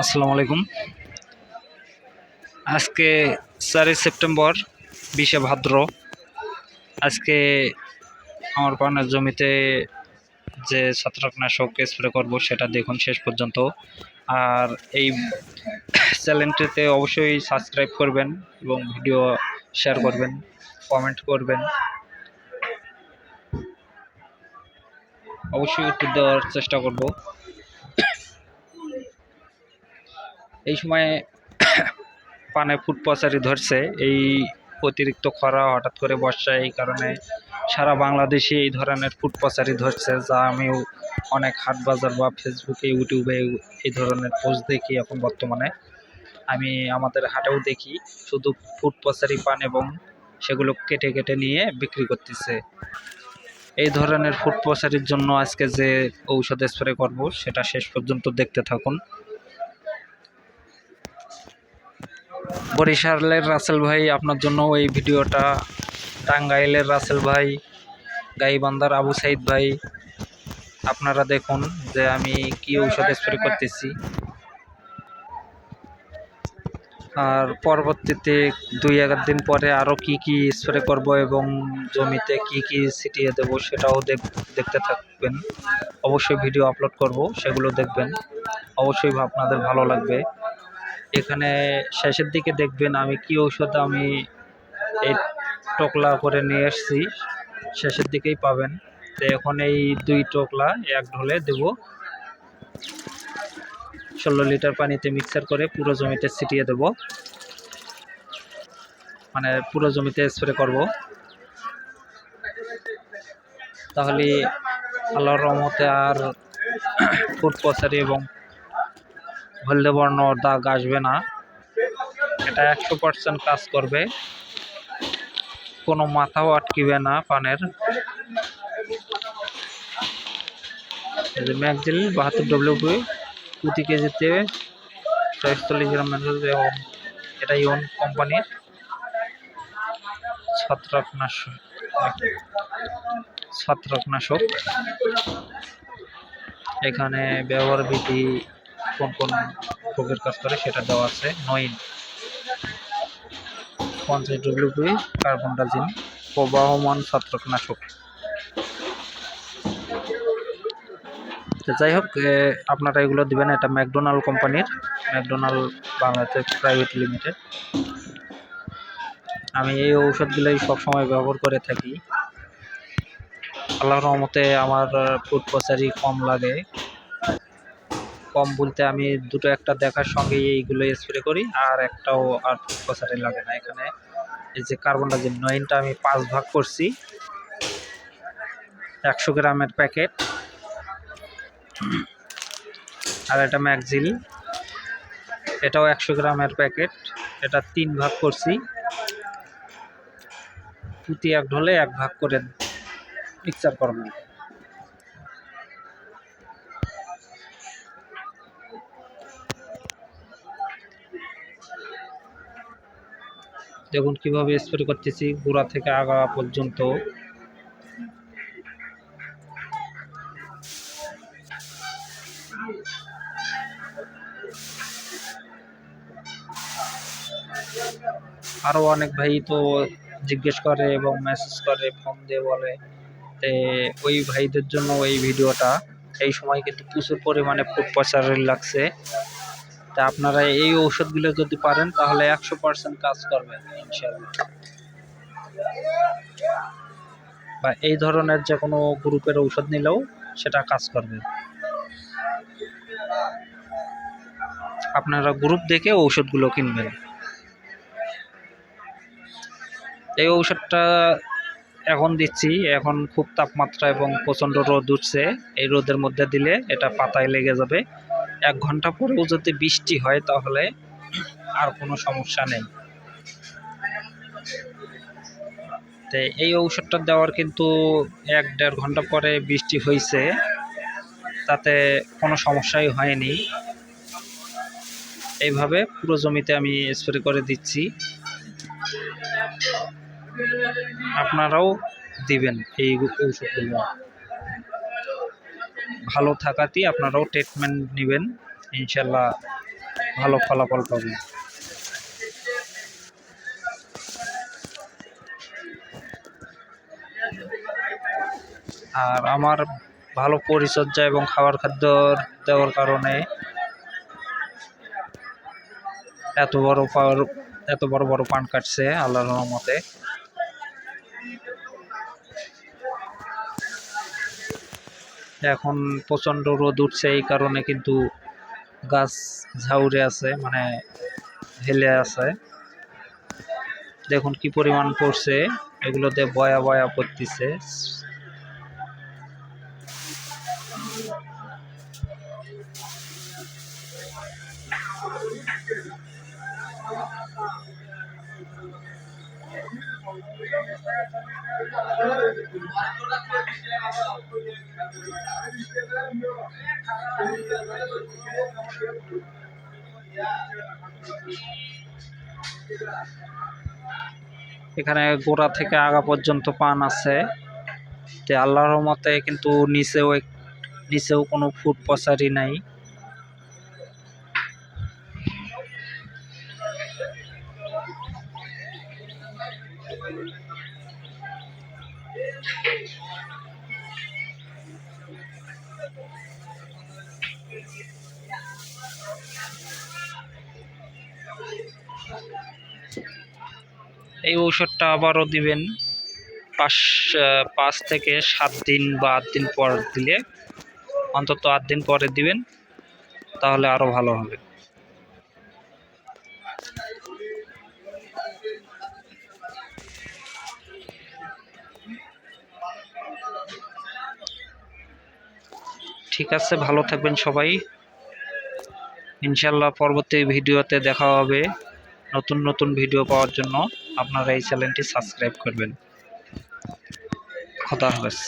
আসসালামু আলাইকুম। আজকে চারই সেপ্টেম্বর, বিশে ভাদ্র। আজকে আমার পানের জমিতে যে ছত্রাকনাশক স্প্রে করব সেটা দেখুন শেষ পর্যন্ত। আর এই চ্যানেলটিতে অবশ্যই সাবস্ক্রাইব করবেন এবং ভিডিও শেয়ার করবেন, কমেন্ট করবেন। অবশ্যই উত্তর দেওয়ার চেষ্টা করব। এই সময়ে পানে ফুট পচারি ধরছে। এই অতিরিক্ত খরা হঠাৎ করে বর্ষা এই কারণে সারা বাংলাদেশে এই ধরনের ফুট পচারি ধরছে, যা আমিও অনেক হাট বাজার বা ফেসবুকে ইউটিউবে এই ধরনের পোস্ট দেখি এখন বর্তমানে। আমি আমাদের হাটেও দেখি, শুধু ফুট পচারি পান এবং সেগুলো কেটে কেটে নিয়ে বিক্রি করতেছে। এই ধরনের ফুট পচারির জন্য আজকে যে ঔষধ স্প্রে করব, সেটা শেষ পর্যন্ত দেখতে থাকুন। বরিশালের রাসেল ভাই আপনার জন্য এই ভিডিওটা। টাঙ্গাইলের রাসেল ভাই, গাইবান্ধার আবু সাইদ ভাই, আপনারা দেখুন যে আমি কি ঔষধ স্প্রে করতেছি। আর পরবর্তীতে দুই এগারো দিন পরে আরও কি কি স্প্রে করব এবং জমিতে কি কি ছিটিয়ে দেবো সেটাও দেখ দেখতে থাকবেন। অবশ্যই ভিডিও আপলোড করব, সেগুলো দেখবেন। অবশ্যই আপনাদের ভালো লাগবে। এখানে শেষের দিকে দেখবেন আমি কি ঔষধ আমি এই টোকলা করে নিয়ে এসেছি। শেষের দিকেই পাবেন। তো এখন এই দুই টোকলা এক ঢোলে দেব। ষোলো লিটার পানিতে মিক্সার করে পুরো জমিতে ছিটিয়ে দেব। মানে পুরো জমিতে স্প্রে করব। তাহলে আল্লাহর রহমতে আর ফুড পচারি এবং হলদে বর্ণ দাগ আসবে না। এটা একশো পার্সেন্ট কাজ করবে। কোনো মাথাও আটকিবে না পানের। ম্যাকজিল বাহাত্তর ডব্লিউপি প্রতি কেজিতে ছয়চল্লিশ গ্রাম এবং এটা ইয়ন কোম্পানির ছত্রাকনাশক। ছত্রাকনাশক। এখানে ব্যবহার বিধি কোন কোন রোগের কাজ করে সেটা দেওয়া আছে। নইন পঞ্চাশ ডব্লিউপি কার্বন ডাজিন প্রবাহমান ছত্রাকনাশক। যাই হোক আপনারা এগুলো দিবেন। এটা ম্যাকডোনাল্ড কোম্পানির। McDonald Bangladesh private limited. আমি এই ঔষধগুলোই সবসময় ব্যবহার করে থাকি। আল্লাহর রহমতে আমার ফুড প্রসারি কম লাগে। কম বলতে আমি দুটো একটা দেখার সঙ্গেই এইগুলো স্প্রে করি, আর একটাও আর ফুড লাগে না এখানে। এই যে কার্বন ডাইজিন নয়নটা আমি পাঁচ ভাগ করছি। একশো গ্রামের প্যাকেট। আর এটা ম্যাকজিল এটাও একশো গ্রামের প্যাকেট। এটা তিন ভাগ করছি। প্রতি এক ঢলে এক ভাগ করে মিক্সার করব দেখুন কীভাবে স্প্রে করতেছি, গোড়া থেকে আগা পর্যন্ত। আরও অনেক ভাই তো জিজ্ঞেস করে এবং মেসেজ করে ফোন দিয়ে বলে ওই ভাইদের জন্য এই ভিডিওটা। এই সময় কিন্তু প্রচুর পরিমাণে ফুড পচারের লাগছে। তা আপনারা এই ঔষধগুলো যদি পারেন, তাহলে একশো পার্সেন্ট কাজ করবে ইনশাল্লাহ বা এই ধরনের যে কোনো গ্রুপের ঔষধ নিলেও সেটা কাজ করবে। আপনারা গ্রুপ দেখে ঔষধগুলো কিনবেন। এই ঔষধটা এখন দিচ্ছি, এখন খুব তাপমাত্রা এবং প্রচণ্ড রোদ উঠছে। এই রোদের মধ্যে দিলে এটা পাতায় লেগে যাবে। এক ঘণ্টা পরেও যদি বৃষ্টি হয় তাহলে আর কোনো সমস্যা নেই। তো এই ঔষধটা দেওয়ার কিন্তু এক দেড় ঘণ্টা পরে বৃষ্টি হয়েছে তাতে কোনো সমস্যাই হয়নি। এইভাবে পুরো জমিতে আমি স্প্রে করে দিচ্ছি। আপনারাও দিবেন এই ঔষধগুলো। ভালো থাকাতেই আপনারাও ট্রিটমেন্ট নেবেন। ইনশাল্লাহ ভালো ফলাফল পাবেন। আর আমার ভালো পরিচর্যা এবং খাবার খাদ্য দেওয়ার কারণে এত বড় এত বড় বড় পান কাটছে, আল্লাহর রহমতে। এখন প্রচণ্ড রোদ উঠছে, এই কারণে কিন্তু গাছ ঝাউরে আছে মানে হেলে আছে। দেখুন কি পরিমাণ পড়ছে, এগুলোতে বয়া বয়া পড়তেছে। এখানে গোড়া থেকে আগা পর্যন্ত পান আছে। তে আল্লাহর মতে কিন্তু নিচেও নিচেও কোনো ফুড পচারি নাই। এই ঔষধটা আবারও দিবেন পাঁচ পাঁচ থেকে সাত দিন বা আট দিন পর দিলে, অন্তত আট দিন পরে দিবেন, তাহলে আরও ভালো হবে। ঠিক আছে, ভালো থাকবেন সবাই। ইনশাল্লাহ পরবর্তী ভিডিওতে দেখা হবে নতুন নতুন ভিডিও পাওয়ার জন্য। আপনারা এই চ্যানেলটি সাবস্ক্রাইব করবেন। খোদা হাফেজ।